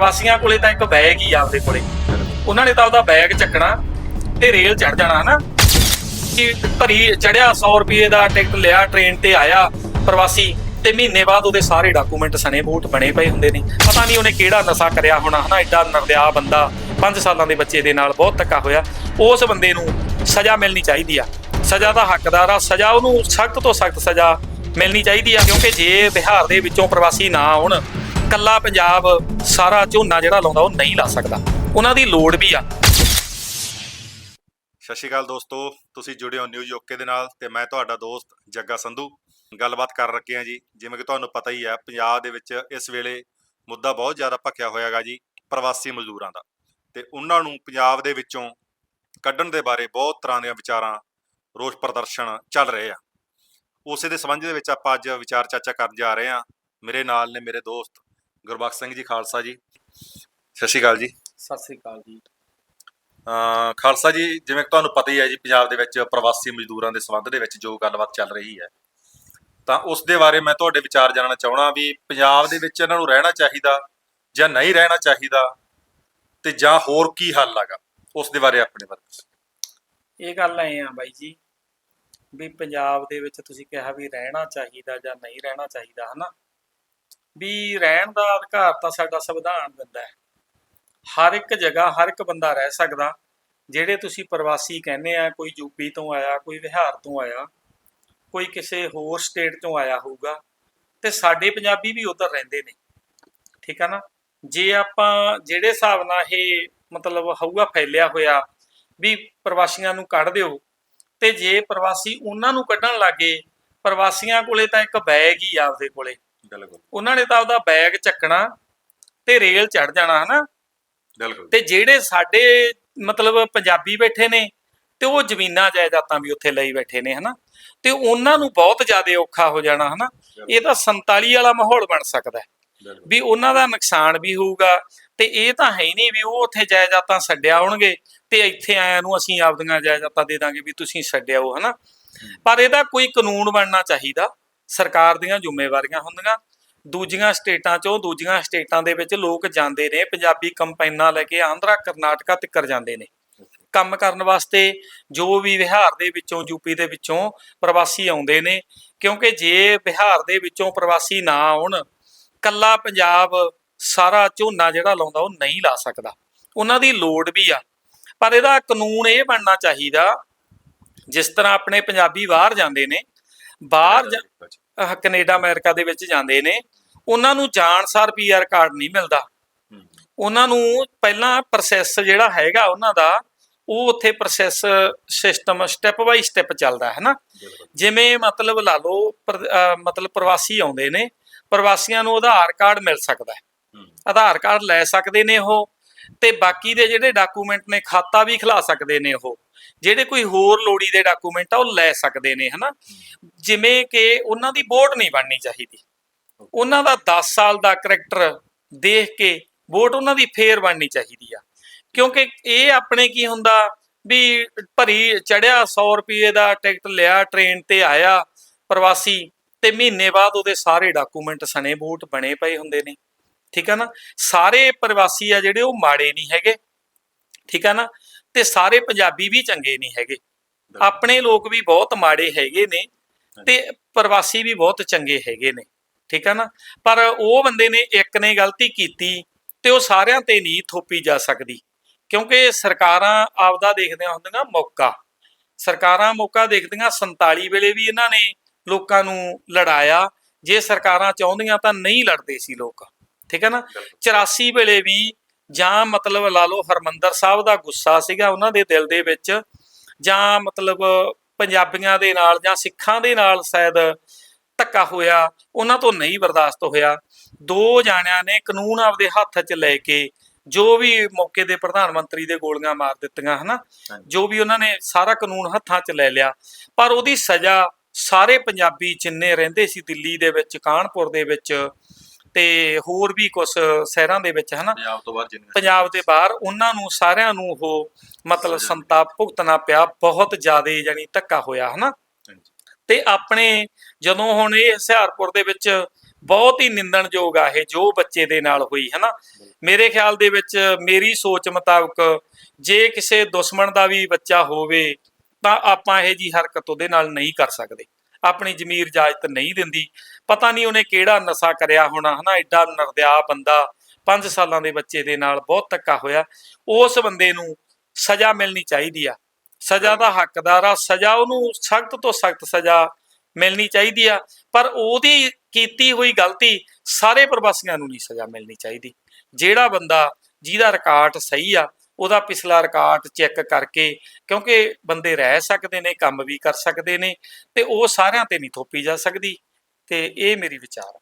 ਪ੍ਰਵਾਸੀਆਂ ਕੋਲੇ ਤਾਂ ਇੱਕ ਬੈਗ ਹੀ ਆਪਦੇ ਕੋਲੇ। ਉਹਨਾਂ ਨੇ ਤਾਂ ਉਹਦਾ ਬੈਗ ਚੱਕਣਾ ਤੇ ਰੇਲ ਚੜ ਜਾਣਾ, ਹਨਾ? ਕਿ ਭਰੀ ਚੜਿਆ 100 ਰੁਪਏ ਦਾ ਟਿਕਟ ਲਿਆ, ਟ੍ਰੇਨ ਤੇ ਆਇਆ ਪ੍ਰਵਾਸੀ ਤੇ ਮਹੀਨੇ ਬਾਅਦ ਉਹਦੇ ਸਾਰੇ ਡਾਕੂਮੈਂਟ ਸਣੇ ਬੂਟ ਬਣੇ ਪਏ ਹੁੰਦੇ ਨੇ। ਪਤਾ ਨਹੀਂ ਉਹਨੇ ਕਿਹੜਾ ਨਸ਼ਾ ਕਰਿਆ ਹੋਣਾ, ਹਨਾ? ਐਡਾ ਨਰਦਿਆ ਬੰਦਾ 5 ਸਾਲਾਂ ਦੇ ਬੱਚੇ ਦੇ ਨਾਲ ਬਹੁਤ ਧੱਕਾ ਹੋਇਆ। ਉਸ ਬੰਦੇ ਨੂੰ ਸਜ਼ਾ ਮਿਲਣੀ ਚਾਹੀਦੀ ਆ। ਸਜ਼ਾ ਦਾ ਹੱਕਦਾਰ ਆ, ਸਜ਼ਾ ਉਹਨੂੰ ਸਖਤ ਤੋਂ ਸਖਤ ਸਜ਼ਾ ਮਿਲਣੀ ਚਾਹੀਦੀ ਆ, ਕਿਉਂਕਿ ਜੇ ਬਿਹਾਰ ਦੇ ਵਿੱਚੋਂ ਪ੍ਰਵਾਸੀ ਨਾ ਆਉਣ ਕੱਲਾ ਪੰਜਾਬ ਸਾਰਾ ਝੋਨਾ ਜਿਹੜਾ ਲਾਉਂਦਾ ਉਹ ਨਹੀਂ ਲਾ ਸਕਦਾ। ਉਹਨਾਂ ਦੀ ਲੋੜ ਵੀ ਆ। ਸਤਿ ਸ਼੍ਰੀ ਅਕਾਲ ਦੋਸਤੋ, ਤੁਸੀਂ ਜੁੜੇ ਹੋ ਨਿਊਜ਼ ਓਕੇ ਦੇ ਨਾਲ ਤੇ ਮੈਂ ਤੁਹਾਡਾ ਦੋਸਤ ਜੱਗਾ ਸੰਧੂ। ਗੱਲਬਾਤ ਕਰ ਰੱਖੇ ਹਾਂ ਜੀ। ਜਿਵੇਂ ਕਿ ਤੁਹਾਨੂੰ ਪਤਾ ਹੀ ਹੈ ਪੰਜਾਬ ਦੇ ਵਿੱਚ ਇਸ ਵੇਲੇ ਮੁੱਦਾ ਬਹੁਤ ਜ਼ਿਆਦਾ ਭਖਿਆ ਹੋਇਆਗਾ ਜੀ, ਪ੍ਰਵਾਸੀ ਮਜ਼ਦੂਰਾਂ ਦਾ। ਤੇ ਉਹਨਾਂ ਨੂੰ ਪੰਜਾਬ ਦੇ ਵਿੱਚੋਂ ਕੱਢਣ ਦੇ ਬਾਰੇ ਬਹੁਤ ਤਰ੍ਹਾਂ ਦੀਆਂ ਵਿਚਾਰਾਂ ਰੋਸ ਪ੍ਰਦਰਸ਼ਨ ਚੱਲ ਰਹੇ ਆ। ਉਸੇ ਦੇ ਸੰਬੰਧ ਦੇ ਵਿੱਚ ਆਪਾਂ ਅੱਜ ਵਿਚਾਰ ਚਰਚਾ ਕਰਨ ਜਾ ਰਹੇ ਹਾਂ। ਮੇਰੇ ਨਾਲ ਨੇ ਮੇਰੇ ਦੋਸਤ ਗੁਰਬਖਸ਼ ਸਿੰਘ ਜੀ ਖਾਲਸਾ ਜੀ। ਸਤਿ ਸ਼੍ਰੀ ਅਕਾਲ ਜੀ। ਸਤਿ ਸ੍ਰੀ ਅਕਾਲ ਜੀ। ਅਹ ਖਾਲਸਾ ਜੀ ਜਿਵੇਂ ਕਿ ਤੁਹਾਨੂੰ ਪਤਾ ਹੀ ਹੈ ਜੀ ਪੰਜਾਬ ਦੇ ਵਿੱਚ ਪ੍ਰਵਾਸੀ ਮਜ਼ਦੂਰਾਂ ਦੇ ਸੰਬੰਧ ਦੇ ਵਿੱਚ ਜੋ ਗੱਲਬਾਤ ਚੱਲ ਰਹੀ ਹੈ ਤਾਂ ਉਸ ਦੇ ਬਾਰੇ ਮੈਂ ਤੁਹਾਡੇ ਵਿਚਾਰ ਜਾਣਨਾ ਚਾਹਣਾ ਵੀ ਪੰਜਾਬ ਦੇ ਵਿੱਚ ਇਹਨਾਂ ਨੂੰ ਰਹਿਣਾ ਚਾਹੀਦਾ ਜਾਂ ਨਹੀਂ ਰਹਿਣਾ ਚਾਹੀਦਾ ਤੇ ਜਾਂ ਹੋਰ ਕੀ ਹੱਲ ਹੈਗਾ ਉਸ ਦੇ ਬਾਰੇ ਆਪਣੇ ਬਾਰੇ। ਇਹ ਗੱਲ ਐ ਆ ਬਾਈ ਜੀ ਵੀ ਪੰਜਾਬ ਦੇ ਵਿੱਚ ਤੁਸੀਂ ਕਿਹਾ ਵੀ ਰਹਿਣਾ ਚਾਹੀਦਾ ਜਾਂ ਨਹੀਂ ਰਹਿਣਾ ਚਾਹੀਦਾ ਹਨਾ? ਵੀ ਰਹਿਣ ਦਾ ਅਧਿਕਾਰ ਤਾਂ ਸਾਡਾ ਸੰਵਿਧਾਨ ਦਿੰਦਾ ਹੈ। ਹਰ ਇੱਕ ਜਗ੍ਹਾ, ਹਰ ਇੱਕ ਬੰਦਾ ਰਹਿ ਸਕਦਾ, ਜਿਹੜੇ ਤੁਸੀਂ ਪ੍ਰਵਾਸੀ ਕਹਿੰਦੇ ਆ, ਕੋਈ ਯੂਪੀ ਤੋਂ ਆਇਆ, ਕੋਈ ਬਿਹਾਰ ਤੋਂ ਆਇਆ, ਕੋਈ ਕਿਸੇ ਹੋਰ ਸਟੇਟ ਤੋਂ ਆਇਆ ਹੋਊਗਾ, ਤੇ ਸਾਡੇ ਪੰਜਾਬੀ ਵੀ ਉਧਰ ਰਹਿੰਦੇ ਨੇ। ਠੀਕ ਆ ਨਾ? ਜੇ ਆਪਾਂ ਜਿਹੜੇ ਹਿਸਾਬ ਨਾਲ ਇਹ ਮਤਲਬ ਹੋਊਗਾ, ਫੈਲਿਆ ਹੋਇਆ ਵੀ ਪ੍ਰਵਾਸੀਆਂ ਨੂੰ ਕੱਢ ਦਿਓ, ਤੇ ਜੇ ਪ੍ਰਵਾਸੀ ਉਹਨਾਂ ਨੂੰ ਕੱਢਣ ਲੱਗੇ ਪ੍ਰਵਾਸੀਆਂ ਕੋਲੇ ਤਾਂ ਇੱਕ ਬੈਗ ਹੀ ਆਪਦੇ ਕੋਲੇ। ਬਿਲਕੁਲ। ਉਹਨਾਂ ਨੇ ਤਾਂ ਉਹਦਾ ਬੈਗ ਚੱਕਣਾ ਤੇ ਰੇਲ ਚੜ ਜਾਣਾ ਹਨਾ? ਬਿਲਕੁਲ। ਤੇ ਜਿਹੜੇ ਸਾਡੇ ਮਤਲਬ ਪੰਜਾਬੀ ਬੈਠੇ ਨੇ ਤੇ ਉਹ ਜ਼ਮੀਨਾਂ ਜਾਇਦਾਦਾਂ ਵੀ ਉੱਥੇ ਲਈ ਬੈਠੇ ਨੇ ਹਨਾ? ਤੇ ਉਹਨਾਂ ਨੂੰ ਬਹੁਤ ਜ਼ਿਆਦਾ ਔਖਾ ਹੋ ਜਾਣਾ ਹਨਾ? ਇਹ ਤਾਂ 47 ਵਾਲਾ ਮਾਹੌਲ ਬਣ ਸਕਦਾ ਵੀ ਉਹਨਾਂ ਦਾ ਨੁਕਸਾਨ ਵੀ ਹੋਊਗਾ ਤੇ ਇਹ ਤਾਂ ਹੈ ਹੀ ਨਹੀਂ ਵੀ ਉਹ ਉੱਥੇ ਜਾਇਦਾਦਾਂ ਛੱਡਿਆ ਆਉਣਗੇ ਤੇ ਇੱਥੇ ਆਇਆਂ ਨੂੰ ਅਸੀਂ ਆਪਦੀਆਂ ਜਾਇਦਾਦਾਂ ਦੇ ਦਾਂਗੇ ਵੀ ਤੁਸੀਂ ਛੱਡਿਆਓ ਹਨਾ? ਪਰ ਇਹਦਾ ਕੋਈ ਕਾਨੂੰਨ ਬਣਨਾ ਚਾਹੀਦਾ। ਸਰਕਾਰ ਦੀਆਂ ਜ਼ਿੰਮੇਵਾਰੀਆਂ ਹੁੰਦੀਆਂ। ਦੂਜੀਆਂ ਸਟੇਟਾਂ ਚੋਂ ਦੂਜੀਆਂ ਸਟੇਟਾਂ ਦੇ ਵਿੱਚ ਲੋਕ ਜਾਂਦੇ ਨੇ, ਪੰਜਾਬੀ ਕੰਪਾਈਨਾਂ ਲੈ ਕੇ ਆਂਧਰਾ, ਕਰਨਾਟਕਾ ਤੱਕ ਜਾਂਦੇ ਨੇ। ਕੰਮ ਕਰਨ ਵਾਸਤੇ ਜੋ ਵੀ ਬਿਹਾਰ ਦੇ ਵਿੱਚੋਂ ਯੂਪੀ ਦੇ ਵਿੱਚੋਂ ਪ੍ਰਵਾਸੀ ਆਉਂਦੇ ਨੇ, ਕਿਉਂਕਿ ਜੇ ਬਿਹਾਰ ਦੇ ਵਿੱਚੋਂ ਪ੍ਰਵਾਸੀ ਨਾ ਆਉਣ, ਕੱਲਾ ਪੰਜਾਬ ਸਾਰਾ ਝੋਨਾ ਜਿਹੜਾ ਲਾਉਂਦਾ ਉਹ ਨਹੀਂ ਲਾ ਸਕਦਾ। ਉਹਨਾਂ ਦੀ ਲੋੜ ਵੀ ਆ। ਪਰ ਇਹਦਾ ਕਾਨੂੰਨ ਇਹ ਬਣਨਾ ਚਾਹੀਦਾ, ਜਿਸ ਤਰ੍ਹਾਂ ਆਪਣੇ ਪੰਜਾਬੀ ਬਾਹਰ ਜਾਂਦੇ ਨੇ ਬਾਹਰ ਜਾ- ਅਹ ਕੈਨੇਡਾ ਅਮਰੀਕਾ ਦੇ ਵਿੱਚ ਜਾਂਦੇ ਨੇ ਉਹਨਾਂ ਨੂੰ ਜਾਣਸਾਰ ਪੀਆਰ ਕਾਰਡ ਨਹੀਂ ਮਿਲਦਾ। ਹੂੰ। ਉਹਨਾਂ ਨੂੰ ਪਹਿਲਾਂ ਪ੍ਰੋਸੈਸ ਜਿਹੜਾ ਹੈਗਾ ਉਹਨਾਂ ਦਾ ਉਹ ਉੱਥੇ process system step by step ਚੱਲਦਾ ਹੈ ਨਾ। ਬਿਲਕੁਲ। ਜਿਵੇਂ ਮਤਲਬ ਲਾ ਲਓ ਪਰ- ਅਹ ਮਤਲਬ ਪ੍ਰਵਾਸੀ ਆਉਂਦੇ ਨੇ ਪ੍ਰਵਾਸੀਆਂ ਨੂੰ ਆਧਾਰ ਕਾਰਡ ਮਿਲ ਸਕਦਾ ਹੈ। ਹੂੰ। ਆਧਾਰ ਕਾਰਡ ਲੈ ਸਕਦੇ ਨੇ ਉਹ ਤੇ ਬਾਕੀ ਦੇ ਜਿਹੜੇ ਡਾਕੂਮੈਂਟ ਨੇ, ਖਾਤਾ ਵੀ ਖਿਲਾ ਸਕਦੇ ਨੇ ਉਹ। ਜਿਹੜੇ ਕੋਈ ਹੋਰ ਲੋੜੀ ਦੇ ਡਾਕੂਮੈਂਟ ਆ, ਉਹ ਲੈ ਸਕਦੇ ਨੇ, ਹਨਾ? ਜਿਵੇਂ ਕਿ ਉਹਨਾਂ ਦੀ ਵੋਟ ਨਹੀਂ ਬਣਨੀ ਚਾਹੀਦੀ। ਉਹਨਾਂ ਦਾ 10 ਸਾਲ ਦਾ ਕਰੈਕਟਰ ਦੇਖ ਕੇ ਵੋਟ ਉਹਨਾਂ ਦੀ ਫੇਰ ਬਣਨੀ ਚਾਹੀਦੀ ਆ। ਕਿਉਂਕਿ ਇਹ ਆਪਣੇ ਕੀ ਹੁੰਦਾ ਵੀ ਭਰੀ ਚੜਿਆ 100 ਰੁਪਏ ਦਾ ਟਿਕਟ ਲਿਆ ਟ੍ਰੇਨ ਤੇ ਆਇਆ ਪ੍ਰਵਾਸੀ ਤੇ ਮਹੀਨੇ ਬਾਅਦ ਉਹਦੇ ਸਾਰੇ ਡਾਕੂਮੈਂਟ ਸਣੇ ਬੂਟ ਬਣੇ ਪਏ ਹੁੰਦੇ ਨੇ। ਠੀਕ ਆ ਨਾ? ਸਾਰੇ ਪ੍ਰਵਾਸੀ ਆ ਜਿਹੜੇ ਉਹ ਮਾੜੇ ਨਹੀਂ ਹੈਗੇ ਠੀਕ ਆ ਨਾ? ਤੇ ਸਾਰੇ ਪੰਜਾਬੀ ਵੀ ਚੰਗੇ ਨਹੀਂ ਹੈਗੇ। ਆਪਣੇ ਲੋਕ ਵੀ ਬਹੁਤ ਮਾੜੇ ਹੈਗੇ ਨੇ ਤੇ ਪ੍ਰਵਾਸੀ ਵੀ ਬਹੁਤ ਚੰਗੇ ਹੈਗੇ ਨੇ ਠੀਕ ਆ ਨਾ? ਪਰ ਉਹ ਬੰਦੇ ਨੇ ਇੱਕ ਨੇ ਗਲਤੀ ਕੀਤੀ ਤੇ ਉਹ ਸਾਰਿਆਂ ਤੇ ਨਹੀਂ ਥੋਪੀ ਜਾ ਸਕਦੀ ਕਿਉਂਕਿ ਸਰਕਾਰਾਂ ਆਪਦਾ ਦੇਖਦਿਆਂ ਹੁੰਦੀਆਂ ਮੌਕਾ। ਸਰਕਾਰਾਂ ਮੌਕਾ ਦੇਖਦੀਆਂ 47 ਵੇਲੇ ਵੀ ਇਹਨਾਂ ਨੇ ਲੋਕਾਂ ਨੂੰ ਲੜਾਇਆ। ਜੇ ਸਰਕਾਰਾਂ ਚਾਹੁੰਦੀਆਂ ਤਾਂ ਨਹੀਂ ਲੜਦੇ ਸੀ ਲੋਕ। ਠੀਕ ਹੈ ਨਾ? 84 ਵੇਲੇ ਵੀ ਜਾਂ ਮਤਲਬ ਲਾ ਲਓ ਹਰਮੰਦਰ ਸਾਹਿਬ ਦਾ ਗੁੱਸਾ ਸੀਗਾ ਉਹਨਾਂ ਦੇ ਦਿਲ ਦੇ ਵਿੱਚ ਜਾਂ ਮਤਲਬ ਪੰਜਾਬੀਆਂ ਦੇ ਨਾਲ ਜਾਂ ਸਿੱਖਾਂ ਦੇ ਨਾਲ ਸ਼ਾਇਦ ਧੱਕਾ ਹੋਇਆ ਉਹਨਾਂ ਤੋਂ ਨਹੀਂ ਬਰਦਾਸ਼ਤ ਹੋਇਆ। ਦੋ ਜਾਣਿਆਂ ਨੇ ਕਾਨੂੰਨ ਆਪਦੇ ਹੱਥ 'ਚ ਲੈ ਕੇ ਜੋ ਵੀ ਮੌਕੇ ਦੇ ਪ੍ਰਧਾਨ ਮੰਤਰੀ ਦੇ ਗੋਲੀਆਂ ਮਾਰ ਦਿੱਤੀਆਂ ਹਨਾ। ਜੋ ਵੀ ਉਹਨਾਂ ਨੇ ਸਾਰਾ ਕਾਨੂੰਨ ਹੱਥਾਂ 'ਚ ਲੈ ਲਿਆ। ਪਰ ਉਹਦੀ ਸਜ਼ਾ ਸਾਰੇ ਪੰਜਾਬੀ ਜਿੰਨੇ ਰਹਿੰਦੇ ਸੀ ਦਿੱਲੀ ਦੇ ਵਿੱਚ ਕਾਨਪੁਰ ਦੇ ਵਿੱਚ ਤੇ ਹੋਰ ਵੀ ਕੁਝ ਸ਼ਹਿਰਾਂ ਦੇ ਵਿੱਚ ਹਨਾ? ਪੰਜਾਬ ਤੋਂ ਬਾਅਦ ਜਿੰਨੇ ਪੰਜਾਬ ਦੇ ਬਾਹਰ ਉਹਨਾਂ ਨੂੰ ਸਾਰਿਆਂ ਨੂੰ ਉਹ ਮਤਲਬ ਸੰਤਾਪ ਭੁਗਤਣਾ ਪਿਆ ਬਹੁਤ ਜ਼ਿਆਦਾ ਜਾਨੀ ਧੱਕਾ ਹੋਇਆ ਹਨਾ। ਤੇ ਆਪਣੇ ਜਦੋਂ ਹੁਣ ਇਹ ਹੁਸ਼ਿਆਰਪੁਰ ਦੇ ਵਿੱਚ ਬਹੁਤ ਹੀ ਨਿੰਦਣਯੋਗ ਆ ਇਹ ਜੋ ਬੱਚੇ ਦੇ ਨਾਲ ਹੋਈ ਹੈ ਨਾ ਮੇਰੇ ਖਿਆਲ ਦੇ ਵਿੱਚ ਮੇਰੀ ਸੋਚ ਮੁਤਾਬਕ ਜੇ ਕਿਸੇ ਦੁਸ਼ਮਣ ਦਾ ਵੀ ਬੱਚਾ ਹੋਵੇ ਤਾਂ ਆਪਾਂ ਇਹ ਜੀ ਹਰਕਤ ਉਹਦੇ ਨਾਲ ਨਹੀਂ ਕਰ ਸਕਦੇ। ਆਪਣੀ ਜ਼ਮੀਰ ਇਜਾਜ਼ਤ ਨਹੀਂ ਦਿੰਦੀ। ਪਤਾ ਨਹੀਂ ਉਹਨੇ ਕਿਹੜਾ ਨਸ਼ਾ ਕਰਿਆ ਹੋਣਾ, ਹਨਾ? ਐਡਾ ਨਰਦਿਆ ਬੰਦਾ 5 ਸਾਲਾਂ ਦੇ ਬੱਚੇ ਦੇ ਨਾਲ ਬਹੁਤ ਧੱਕਾ ਹੋਇਆ। ਉਸ ਬੰਦੇ ਨੂੰ ਸਜ਼ਾ ਮਿਲਣੀ ਚਾਹੀਦੀ ਆ। ਸਜ਼ਾ ਦਾ ਹੱਕਦਾਰ ਆ, ਸਜ਼ਾ ਉਹਨੂੰ ਸਖਤ ਤੋਂ ਸਖਤ ਸਜ਼ਾ ਮਿਲਣੀ ਚਾਹੀਦੀ ਆ। ਪਰ ਉਹਦੀ ਕੀਤੀ ਹੋਈ ਗਲਤੀ ਸਾਰੇ ਪ੍ਰਵਾਸੀਆਂ ਨੂੰ ਨਹੀਂ ਸਜ਼ਾ ਮਿਲਣੀ ਚਾਹੀਦੀ। ਜਿਹੜਾ ਬੰਦਾ ਜਿਹਦਾ ਰਿਕਾਰਡ ਸਹੀ ਆ ਉਹਦਾ ਪਿਛਲਾ ਰਿਕਾਰਡ ਚੈੱਕ ਕਰਕੇ ਕਿਉਂਕਿ ਬੰਦੇ ਰਹਿ ਸਕਦੇ ਨੇ, ਕੰਮ ਵੀ ਕਰ ਸਕਦੇ ਨੇ ਤੇ ਉਹ ਸਾਰਿਆਂ ਤੇ ਨਹੀਂ ਥੋਪੀ ਜਾ ਸਕਦੀ ਤੇ ਇਹ ਮੇਰੀ ਵਿਚਾਰ ਆ।